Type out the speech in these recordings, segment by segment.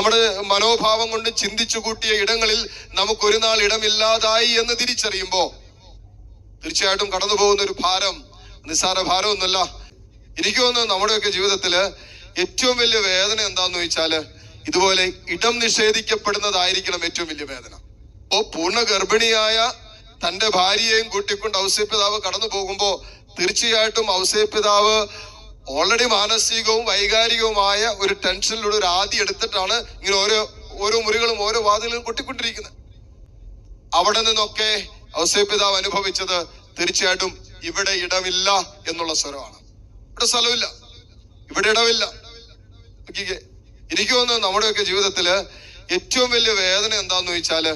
നമ്മുടെ മനോഭാവം കൊണ്ട് ചിന്തിച്ചു കൂട്ടിയ ഇടങ്ങളിൽ നമുക്ക് ഒരു നാൾ ഇടമില്ലാതായി എന്ന് തിരിച്ചറിയുമ്പോ തീർച്ചയായിട്ടും കടന്നു പോകുന്ന ഒരു ഭാരം നിസ്സാര ഭാരമൊന്നുമല്ല. എനിക്ക് തോന്നുന്നു നമ്മുടെയൊക്കെ ജീവിതത്തിൽ ഏറ്റവും വലിയ വേദന എന്താന്ന് ചോദിച്ചാൽ ഇതുപോലെ ഇടം നിഷേധിക്കപ്പെടുന്നതായിരിക്കണം ഏറ്റവും വലിയ വേദന. ഓ പൂർണ ഗർഭിണിയായ തന്റെ ഭാര്യയെയും കൂട്ടിക്കൊണ്ട് ഔസേപ്പിതാവ് കടന്നു പോകുമ്പോ തീർച്ചയായിട്ടും ഔസേപ്പിതാവ് ഓൾറെഡി മാനസികവും വൈകാരികവുമായ ഒരു ടെൻഷനിലൂടെ ഒരു ആദി എടുത്തിട്ടാണ് ഇങ്ങനെ ഓരോ ഓരോ മുറികളും ഓരോ വാതിലുകളും കൊട്ടിക്കൊണ്ടിരിക്കുന്നത്. അവിടെ നിന്നൊക്കെ ഔസേപിതാവ് അനുഭവിച്ചത് തീർച്ചയായിട്ടും ഇവിടെ ഇടമില്ല എന്നുള്ള സ്വരമാണ്. ഇവിടെ സ്ഥലമില്ല. ഇവിടെ ഇടമില്ല എനിക്ക് തോന്നുന്നു നമ്മുടെയൊക്കെ ജീവിതത്തിൽ ഏറ്റവും വലിയ വേദന എന്താന്ന് ചോദിച്ചാൽ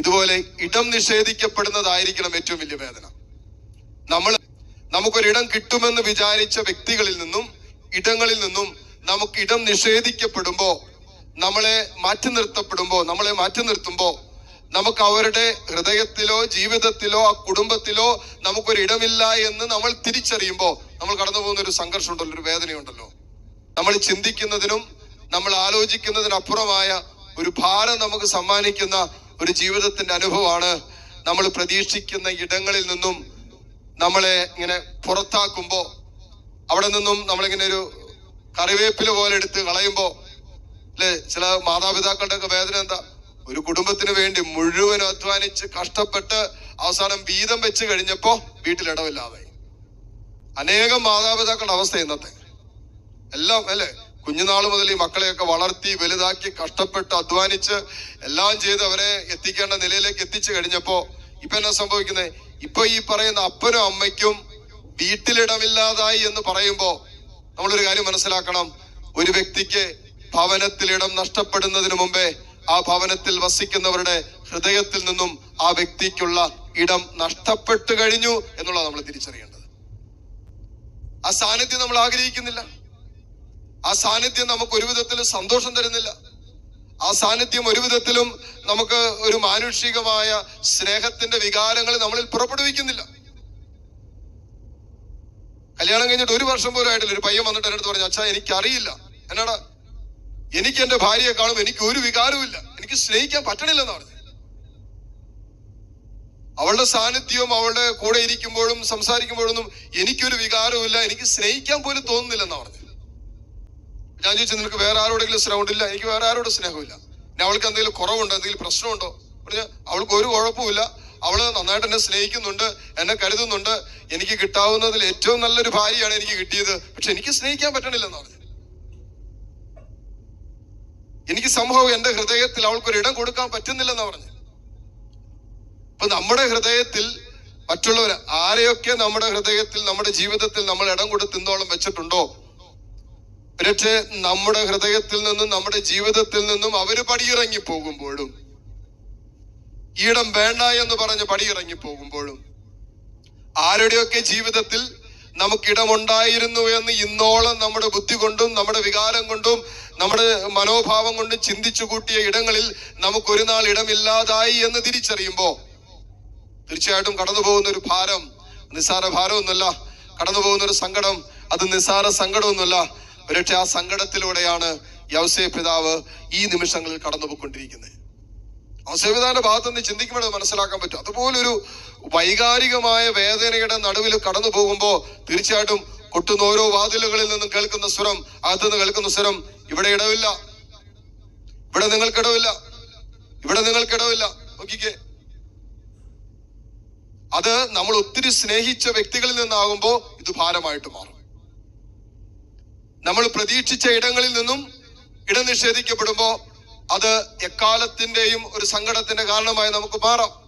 ഇതുപോലെ ഇടം നിഷേധിക്കപ്പെടുന്നതായിരിക്കണം ഏറ്റവും വലിയ വേദന. നമ്മൾ നമുക്കൊരിടം കിട്ടുമെന്ന് വിചാരിച്ച വ്യക്തികളിൽ നിന്നും ഇടങ്ങളിൽ നിന്നും നമുക്ക് ഇടം നിഷേധിക്കപ്പെടുമ്പോ നമ്മളെ മാറ്റി നിർത്തപ്പെടുമ്പോ നമ്മളെ മാറ്റി നിർത്തുമ്പോ നമുക്ക് അവരുടെ ഹൃദയത്തിലോ ജീവിതത്തിലോ ആ കുടുംബത്തിലോ നമുക്കൊരു ഇടമില്ല എന്ന് നമ്മൾ തിരിച്ചറിയുമ്പോൾ നമ്മൾ കടന്നു പോകുന്ന ഒരു സംഘർഷം ഉണ്ടല്ലോ ഒരു വേദനയുണ്ടല്ലോ. നമ്മൾ ചിന്തിക്കുന്നതിനും നമ്മൾ ആലോചിക്കുന്നതിനപ്പുറമായ ഒരു ഭാരം നമുക്ക് സമ്മാനിക്കുന്ന ഒരു ജീവിതത്തിന്റെ അനുഭവമാണ് നമ്മൾ പ്രതീക്ഷിക്കുന്ന ഇടങ്ങളിൽ നിന്നും നമ്മളെ ഇങ്ങനെ പുറത്താക്കുമ്പോ അവിടെ നിന്നും നമ്മളിങ്ങനെ ഒരു കറിവേപ്പില പോലെ എടുത്ത് കളയുമ്പോ അല്ലെ? ചില മാതാപിതാക്കളുടെ ഒക്കെ വേദന എന്താ? ഒരു കുടുംബത്തിന് വേണ്ടി മുഴുവൻ അധ്വാനിച്ച് കഷ്ടപ്പെട്ട് അവസാനം വീതം വെച്ച് കഴിഞ്ഞപ്പോ വീട്ടിലിടവില്ലാതെ അനേകം മാതാപിതാക്കളുടെ അവസ്ഥ ഇന്നത്തെ. എല്ലാം അല്ലെ? കുഞ്ഞുനാൾ മുതൽ ഈ മക്കളെയൊക്കെ വളർത്തി വലുതാക്കി കഷ്ടപ്പെട്ട് അധ്വാനിച്ച് എല്ലാം ചെയ്ത് അവരെ എത്തിക്കേണ്ട നിലയിലേക്ക് എത്തിച്ചു കഴിഞ്ഞപ്പോ ഇപ്പൊ എന്നാ സംഭവിക്കുന്നത് ഇപ്പൊ ഈ പറയുന്ന അപ്പനും അമ്മയ്ക്കും വീട്ടിലിടമില്ലാതായി എന്ന് പറയുമ്പോ നമ്മളൊരു കാര്യം മനസ്സിലാക്കണം. ഒരു വ്യക്തിക്ക് ഭവനത്തിൽ ഇടം നഷ്ടപ്പെടുന്നതിന് മുമ്പേ ആ ഭവനത്തിൽ വസിക്കുന്നവരുടെ ഹൃദയത്തിൽ നിന്നും ആ വ്യക്തിക്കുള്ള ഇടം നഷ്ടപ്പെട്ടു കഴിഞ്ഞു എന്നുള്ളത് നമ്മൾ തിരിച്ചറിയേണ്ടത്. ആ സാന്നിധ്യം നമ്മൾ ആഗ്രഹിക്കുന്നില്ല. ആ സാന്നിധ്യം നമുക്ക് ഒരു വിധത്തിൽ സന്തോഷം തരുന്നില്ല. ആ സാന്നിധ്യം ഒരു വിധത്തിലും നമുക്ക് ഒരു മാനുഷികമായ സ്നേഹത്തിന്റെ വികാരങ്ങൾ നമ്മളിൽ പുറപ്പെടുവിക്കുന്നില്ല. കല്യാണം കഴിഞ്ഞിട്ട് ഒരു വർഷം പോലും ആയിട്ടില്ല. ഒരു പയ്യൻ വന്നിട്ട് എന്റെ പറഞ്ഞു അച്ഛാ എനിക്കറിയില്ല. എന്നാടാ എനിക്ക് എന്റെ ഭാര്യയെ കാണും എനിക്ക് ഒരു വികാരവുമില്ല. എനിക്ക് സ്നേഹിക്കാൻ പറ്റണില്ലെന്ന് പറഞ്ഞു. അവളുടെ സാന്നിധ്യവും അവളുടെ കൂടെ ഇരിക്കുമ്പോഴും സംസാരിക്കുമ്പോഴൊന്നും എനിക്കൊരു വികാരവും ഇല്ല എനിക്ക് സ്നേഹിക്കാൻ പോലും തോന്നുന്നില്ലെന്ന് പറഞ്ഞു. ഞാൻ ചോദിച്ചു നിനക്ക് വേറെ ആരോടെങ്കിലും സ്നേഹമുണ്ടില്ല? എനിക്ക് വേറെ ആരോടും സ്നേഹമില്ല. ഇനി അവൾക്ക് എന്തെങ്കിലും കുറവുണ്ടോ? എന്തെങ്കിലും പ്രശ്നമുണ്ടോ? പറഞ്ഞ അവൾക്ക് ഒരു കുഴപ്പമില്ല അവൾ നന്നായിട്ട് എന്നെ സ്നേഹിക്കുന്നുണ്ട് എന്നെ കരുതുന്നുണ്ട്. എനിക്ക് കിട്ടാവുന്നതിൽ ഏറ്റവും നല്ലൊരു ഭാര്യയാണ് എനിക്ക് കിട്ടിയത്. പക്ഷെ എനിക്ക് സ്നേഹിക്കാൻ പറ്റണില്ലെന്ന് പറഞ്ഞു എനിക്ക് സംഭവം എന്റെ ഹൃദയത്തിൽ അവൾക്ക് ഒരു ഇടം കൊടുക്കാൻ പറ്റുന്നില്ലെന്ന് പറഞ്ഞു അപ്പൊ നമ്മുടെ ഹൃദയത്തിൽ മറ്റുള്ളവർ ആരെയൊക്കെ നമ്മുടെ ഹൃദയത്തിൽ നമ്മുടെ ജീവിതത്തിൽ നമ്മൾ ഇടം കൊടുത്ത് ഇന്നോളം വെച്ചിട്ടുണ്ടോ? പക്ഷേ നമ്മുടെ ഹൃദയത്തിൽ നിന്നും നമ്മുടെ ജീവിതത്തിൽ നിന്നും അവർ പടിയിറങ്ങി പോകുമ്പോഴും ഈടം വേണ്ട എന്ന് പറഞ്ഞ് പടിയിറങ്ങി പോകുമ്പോഴും ആരുടെയൊക്കെ ജീവിതത്തിൽ നമുക്കിടമുണ്ടായിരുന്നു എന്ന് ഇന്നോളം നമ്മുടെ ബുദ്ധി കൊണ്ടും നമ്മുടെ വികാരം കൊണ്ടും നമ്മുടെ മനോഭാവം കൊണ്ടും ചിന്തിച്ചു കൂട്ടിയ ഇടങ്ങളിൽ നമുക്ക് ഒരു നാൾ ഇടമില്ലാതായി എന്ന് തിരിച്ചറിയുമ്പോ തീർച്ചയായിട്ടും കടന്നു പോകുന്ന ഒരു ഭാരം നിസ്സാര ഭാരമൊന്നുമല്ല. കടന്നു പോകുന്ന ഒരു സങ്കടം അത് നിസ്സാര സങ്കടമൊന്നുമല്ല. ഒരുപക്ഷെ ആ സങ്കടത്തിലൂടെയാണ് യവസേ പിതാവ് ഈ നിമിഷങ്ങളിൽ കടന്നുപോയിക്കൊണ്ടിരിക്കുന്നത്. ഔസേപിതാന്റെ ഭാഗത്ത് നിന്ന് ചിന്തിക്കുമ്പോൾ മനസ്സിലാക്കാൻ പറ്റും. അതുപോലൊരു വൈകാരികമായ വേദനയുടെ നടുവിൽ കടന്നു പോകുമ്പോ തീർച്ചയായിട്ടും കൊട്ടുന്ന ഓരോ വാതിലുകളിൽ നിന്നും കേൾക്കുന്ന സ്വരം അകത്തു നിന്ന് കേൾക്കുന്ന സ്വരം ഇവിടെ ഇടവില്ല. ഇവിടെ നിങ്ങൾക്കിടവില്ല ഇവിടെ നിങ്ങൾക്കിടവില്ല നോക്കിക്കേ. അത് നമ്മൾ ഒത്തിരി സ്നേഹിച്ച വ്യക്തികളിൽ നിന്നാകുമ്പോൾ ഇത് ഭാരമായിട്ട് മാറും. നമ്മൾ പ്രതീക്ഷിച്ച ഇടങ്ങളിൽ നിന്നും ഇടം നിഷേധിക്കപ്പെടുമ്പോ അത് എക്കാലത്തിന്റെയും ഒരു സങ്കടത്തിന്റെ കാരണമായി നമുക്ക് മാറാം.